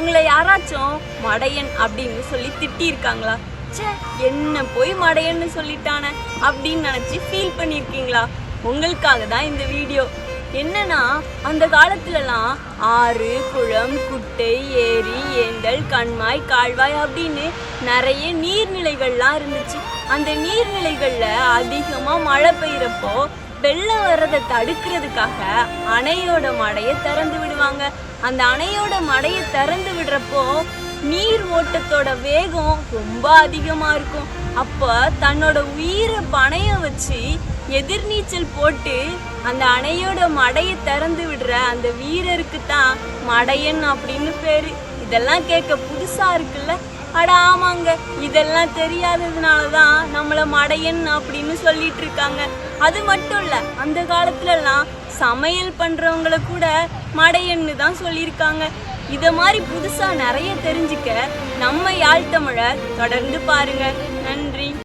உங்களை யாராச்சும் மடையன் அப்படின்னு சொல்லி திட்டியிருக்காங்களா? ச்சே என்ன போய் மடையன்னு சொல்லிட்டானே அப்படின்னு நினச்சி ஃபீல் பண்ணியிருக்கீங்களா? உங்களுக்காக தான் இந்த வீடியோ. என்னன்னா அந்த காலத்துலலாம் ஆறு குளம் குட்டை ஏரி ஏந்தல் கண்மாய் கால்வாய் அப்படின்னு நிறைய நீர்நிலைகள்லாம் இருந்துச்சு. அந்த நீர்நிலைகளில் அதிகமாக மழை பெய்கிறப்போ வெள்ளம் வர்றதை தடுக்கிறதுக்காக அணையோட மடையை திறந்து விடுவாங்க. அந்த அணையோட மடையை திறந்து விடுறப்போ நீர் ஓட்டத்தோட வேகம் ரொம்ப அதிகமா இருக்கும். அப்ப தன்னோட உயிரை பணைய வச்சு எதிர்நீச்சல் போட்டு அந்த அணையோட மடையை திறந்து விடுற அந்த வீரருக்கு தான் மடையன் அப்படின்னு பேரு. இதெல்லாம் கேட்க புதுசா இருக்குல்ல? அட ஆமாங்க இதெல்லாம் தெரியாததுனால தான் நம்மள மடையன் அப்படின்னு சொல்லிட்டு இருக்காங்க. அது மட்டும் இல்ல அந்த காலத்துலலாம் சமையல் பண்ணுறவங்கள கூட மடையன்னு தான் சொல்லியிருக்காங்க. இத மாதிரி புதுசா நிறைய தெரிஞ்சுக்க நம்ம யாழ் தமிழை தொடர்ந்து பாருங்க. நன்றி.